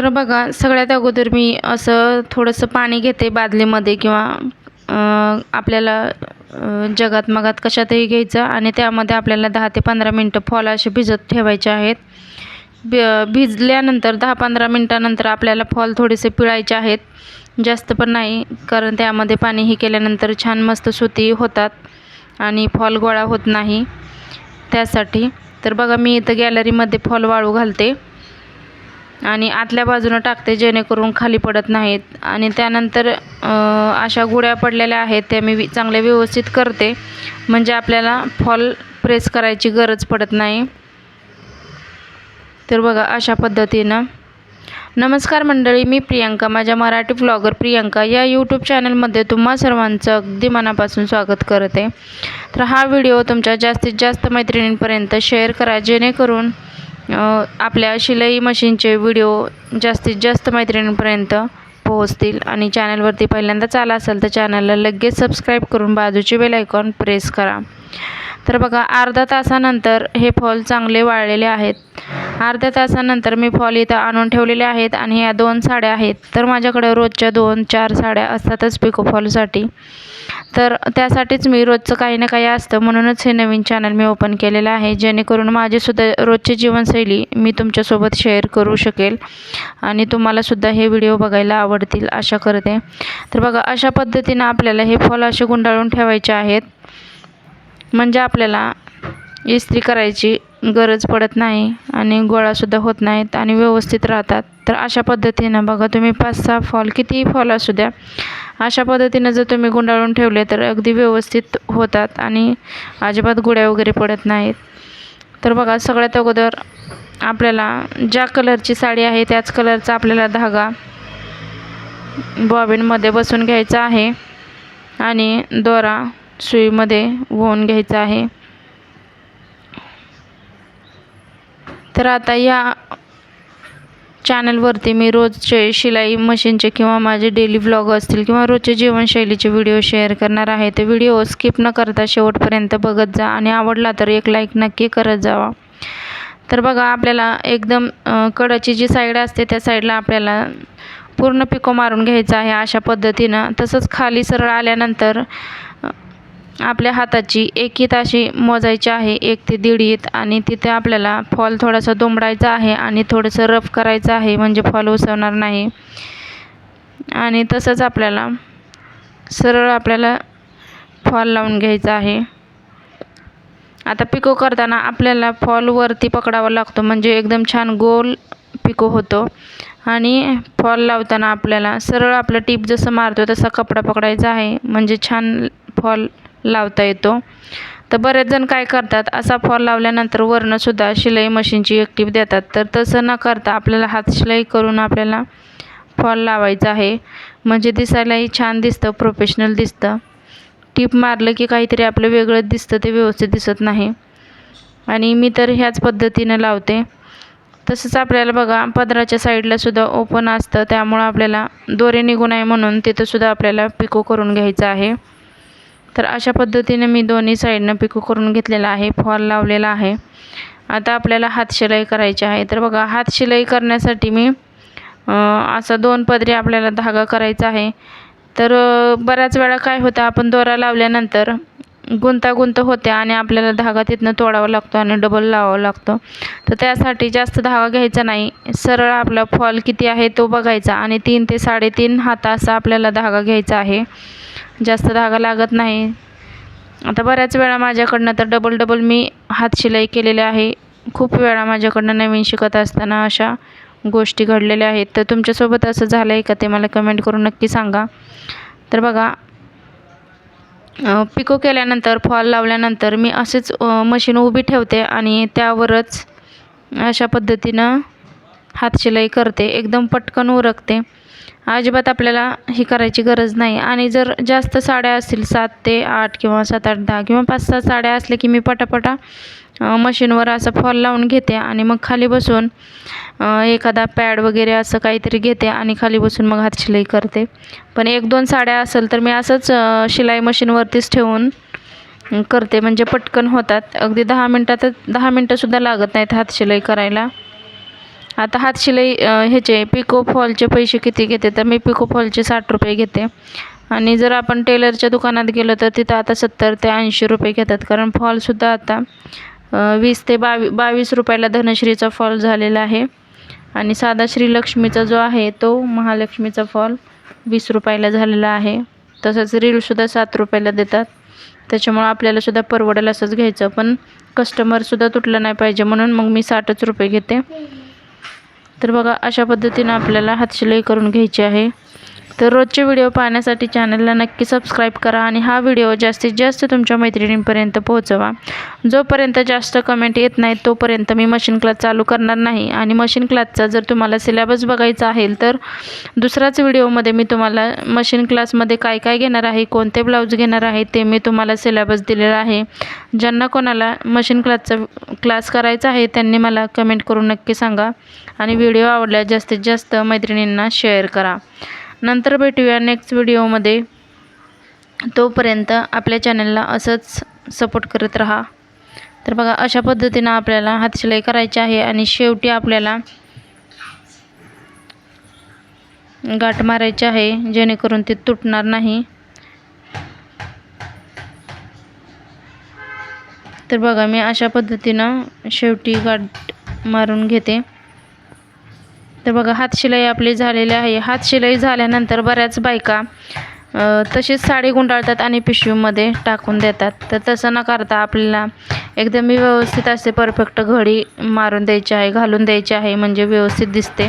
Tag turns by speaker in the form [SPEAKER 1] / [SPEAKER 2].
[SPEAKER 1] तर बघा सगळ्यात अगोदर मी असं थोडंसं पाणी घेते बादलीमध्ये किंवा आपल्याला जगात मगात कशातही घ्यायचं आणि त्यामध्ये आपल्याला दहा ते पंधरा मिनटं फॉल असे भिजत ठेवायचे आहेत. भिजल्यानंतर दहा पंधरा मिनटानंतर आपल्याला फॉल थोडेसे पिळायचे आहेत. जास्त पण नाही कारण त्यामध्ये पाणी हे केल्यानंतर छान मस्त सुती होतात आणि फॉल गोळा होत नाही. त्यासाठी तर बघा मी इथं गॅलरीमध्ये फॉल वाळू घालते. आणि आतल्या बाजूनं टाकते जेणेकरून खाली पडत नाहीत. आणि त्यानंतर अशा गुड्या पडलेल्या आहेत त्या मी चांगले चांगल्या व्यवस्थित करते. म्हणजे आपल्याला फॉल प्रेस करायची गरज पडत नाही. तर बघा अशा पद्धतीनं. नमस्कार मंडळी मी प्रियांका माझ्या मराठी ब्लॉगर प्रियांका. या यूट्यूब चॅनलमध्ये तुम्हा सर्वांचं अगदी मनापासून स्वागत करते. तर हा व्हिडिओ तुमच्या जास्तीत जास्त मैत्रिणींपर्यंत शेअर करा जेणेकरून आपल्या शिलाई मशीनचे व्हिडिओ जास्तीत जास्त मैत्रिणींपर्यंत पोहोचतील. आणि चॅनलवरती पहिल्यांदाच आला असेल तर चॅनलला लगेच सबस्क्राईब करून बाजूचे बेल आयकॉन प्रेस करा. तर बघा अर्धा तासानंतर हे फॉल चांगले वाळलेले आहेत. अर्ध्या तासानंतर मी फॉल इथं आणून ठेवलेले आहेत आणि ह्या दोन साड्या आहेत. तर माझ्याकडे रोजच्या दोन चार साड्या असतातच पिको फॉलसाठी. तर त्यासाठीच मी रोजचं काही ना काही असतं म्हणूनच हे नवीन चॅनल मी ओपन केलेलं आहे. जेणेकरून माझीसुद्धा रोजची जीवनशैली मी तुमच्यासोबत शेअर करू शकेल आणि तुम्हालासुद्धा हे व्हिडिओ बघायला आवडतील आशा करते. तर बघा अशा पद्धतीनं आपल्याला हे फॉल असे गुंडाळून ठेवायचे आहेत. म्हणजे आपल्याला इस्त्री करायची गरज पडत नाही आणि गोळासुद्धा होत नाहीत आणि व्यवस्थित राहतात. तर अशा पद्धतीनं बघा तुम्ही पाच सहा फॉल कितीही फॉल असू द्या अशा पद्धतीनं जर तुम्ही गुंडाळून ठेवले तर अगदी व्यवस्थित होतात आणि अजिबात गुड्या वगैरे पडत नाहीत. तर बघा सगळ्यात अगोदर आपल्याला ज्या कलरची साडी आहे त्याच कलरचा आपल्याला धागा बॉबिनमध्ये बसून घ्यायचा आहे आणि दोरा सुईमध्ये वळून घ्यायचा आहे. तर आता या चॅनलवरती मी रोजचे शिलाई मशीनचे किंवा माझे डेली ब्लॉग असतील किंवा रोजचे जीवनशैलीचे व्हिडिओ शेअर करणार आहे ते व्हिडिओ स्किप न करता शेवटपर्यंत बघत जा आणि आवडला तर एक लाईक नक्की करत जावा. तर बघा आपल्याला एकदम कडाची जी साईड असते त्या साईडला आपल्याला पूर्ण पिको मारून घ्यायचं आहे अशा पद्धतीनं. तसंच खाली सरळ आल्यानंतर आपल्या हाताची एक इत अशी मोजायची आहे. एक ते दीड इत आणि तिथे आपल्याला फॉल थोडासा दुमडायचा आहे आणि थोडंसं रफ करायचं आहे म्हणजे फॉल उसवणार नाही. आणि तसंच आपल्याला सरळ आपल्याला फॉल लावून घ्यायचा आहे. आता पिको करताना आपल्याला फॉल वरती पकडावा लागतो म्हणजे एकदम छान गोल पिको होतो. आणि फॉल लावताना आपल्याला सरळ आपलं टीप जसं मारतो तसा कपडा पकडायचा आहे. म्हणजे छान फॉल लावता येतो. तर बरेच जण काय करतात असा फॉल लावल्यानंतर वरनंसुद्धा शिलाई मशीनची एक टीप देतात. तर तसं न करता आपल्याला हात शिलाई करून आपल्याला फॉल लावायचा आहे. म्हणजे दिसायलाही छान दिसतं प्रोफेशनल दिसतं. टीप मारलं की काहीतरी आपलं वेगळंच दिसतं ते व्यवस्थित दिसत नाही. आणि मी तर ह्याच पद्धतीनं लावते. तसंच आपल्याला बघा पदराच्या साईडलासुद्धा ओपन असतं. त्यामुळं आपल्याला दोरे निघू नये म्हणून तिथंसुद्धा आपल्याला पिको करून घ्यायचं आहे. तर अशा पद्धतीने मी दोन्ही साईडनं पिको करून घेतलेला आहे. फॉल लावलेला आहे. आता आपल्याला हात शिलाई करायची आहे. तर बघा हात शिलाई करण्यासाठी मी असा दोन पदरी आपल्याला धागा करायचा आहे. तर बऱ्याच वेळा काय होतं आपण दोरा लावल्यानंतर गुंतागुंत होते आणि आपल्याला धागा तिथनं तोडावा लागतो आणि डबल लावावा लागतो. तर त्यासाठी जास्त धागा घ्यायचा नाही. सरळ आपला फॉल किती आहे तो बघायचा आणि तीन ते साडेतीन हाता असा आपल्याला धागा घ्यायचा आहे. जास्त धागा लागत नाही. आता बऱ्याच वेळा माझ्याकडनं तर डबल डबल मी हात शिलाई केलेले आहे. खूप वेळा माझ्याकडनं नवीन शिकत असताना अशा गोष्टी घडलेल्या आहेत. तर तुमच्यासोबत असं झालं आहे का ते मला कमेंट करून नक्की सांगा. तर बघा पिको केल्यानंतर फॉल लावल्यानंतर मी असेच मशीन उभी ठेवते आणि त्यावरच अशा पद्धतीनं हातशिलाई करते. एकदम पटकन उरकते. अजिबात आपल्याला ही करायची गरज नाही. आणि जर जास्त साड्या असतील सात ते आठ किंवा सात आठ दहा किंवा पाच सहा साड्या असल्या की मी पटापटा मशीनवर असं फॉल लावून घेते आणि मग खाली बसून एखादा पॅड वगैरे असं काहीतरी घेते आणि खाली बसून मग हातशिलाई करते. पण एक दोन साड्या असेल तर मी असंच शिलाई मशीनवरतीच ठेवून करते. म्हणजे पटकन होतात. अगदी दहा मिनटातच दहा मिनटंसुद्धा लागत नाहीत हातशिलाई करायला. आता हातशिलाई अ, ह्याचे पिको फॉलचे पैसे किती घेते? तर मी पिको फॉलचे साठ रुपये घेते. आणि जर आपण टेलरच्या दुकानात गेलो तर तिथं आता सत्तर ते ऐंशी रुपये घेतात. कारण फॉलसुद्धा आता वीस ते बावी बावीस रुपयाला धनश्रीचा फॉल झालेला आहे. आणि साधा श्रीलक्ष्मीचा जो आहे तो महालक्ष्मीचा फॉल वीस रुपयाला झालेला आहे. तसंच रीलसुद्धा सात रुपयाला देतात. त्याच्यामुळं आपल्यालासुद्धा परवडेल असंच घ्यायचं. पण कस्टमरसुद्धा तुटलं नाही पाहिजे म्हणून मग मी साठच रुपये घेते. तर बघा अशा पद्धतीनं आपल्याला हातशिलाई करून घ्यायची आहे. तर रोजचे व्हिडिओ पाहण्यासाठी चॅनलला नक्की सबस्क्राईब करा आणि हा व्हिडिओ जास्तीत जास्त तुमच्या मैत्रिणींपर्यंत पोहोचवा. जोपर्यंत जास्त कमेंट येत नाही तोपर्यंत मी मशीन क्लास चालू करणार नाही. आणि मशीन क्लासचा जर तुम्हाला सिलेबस बघायचा असेल तर दुसराच व्हिडिओमध्ये मी तुम्हाला मशीन क्लासमध्ये काय काय घेणार आहे कोणते ब्लाऊज घेणार आहे ते मी तुम्हाला सिलेबस दिलेला आहे. ज्यांना कोणाला मशीन क्लासचा क्लास करायचा आहे त्यांनी मला कमेंट करून नक्की सांगा. आणि व्हिडिओ आवडल्यास जास्तीत जास्त मैत्रिणींना शेअर करा. नंतर भेटूया नेक्स्ट व्हिडिओमध्ये तोपर्यंत आपल्या चॅनलला असंच सपोर्ट करत राहा. तर बघा अशा पद्धतीनं आपल्याला हातशिलाई करायची आहे आणि शेवटी आपल्याला गाठ मारायची आहे जेणेकरून ते तुटणार नाही. तर बघा मी अशा पद्धतीनं शेवटी गाठ मारून घेते. तर बघा हातशिलाई आपली झालेली आहे. हातशिलाई झाल्यानंतर बऱ्याच बायका तशीच साडी गुंडाळतात आणि पिशवीमध्ये टाकून देतात. तर तसं न करता आपल्याला एकदम व्यवस्थित असे परफेक्ट घडी मारून द्यायची आहे घालून द्यायची आहे म्हणजे व्यवस्थित दिसते.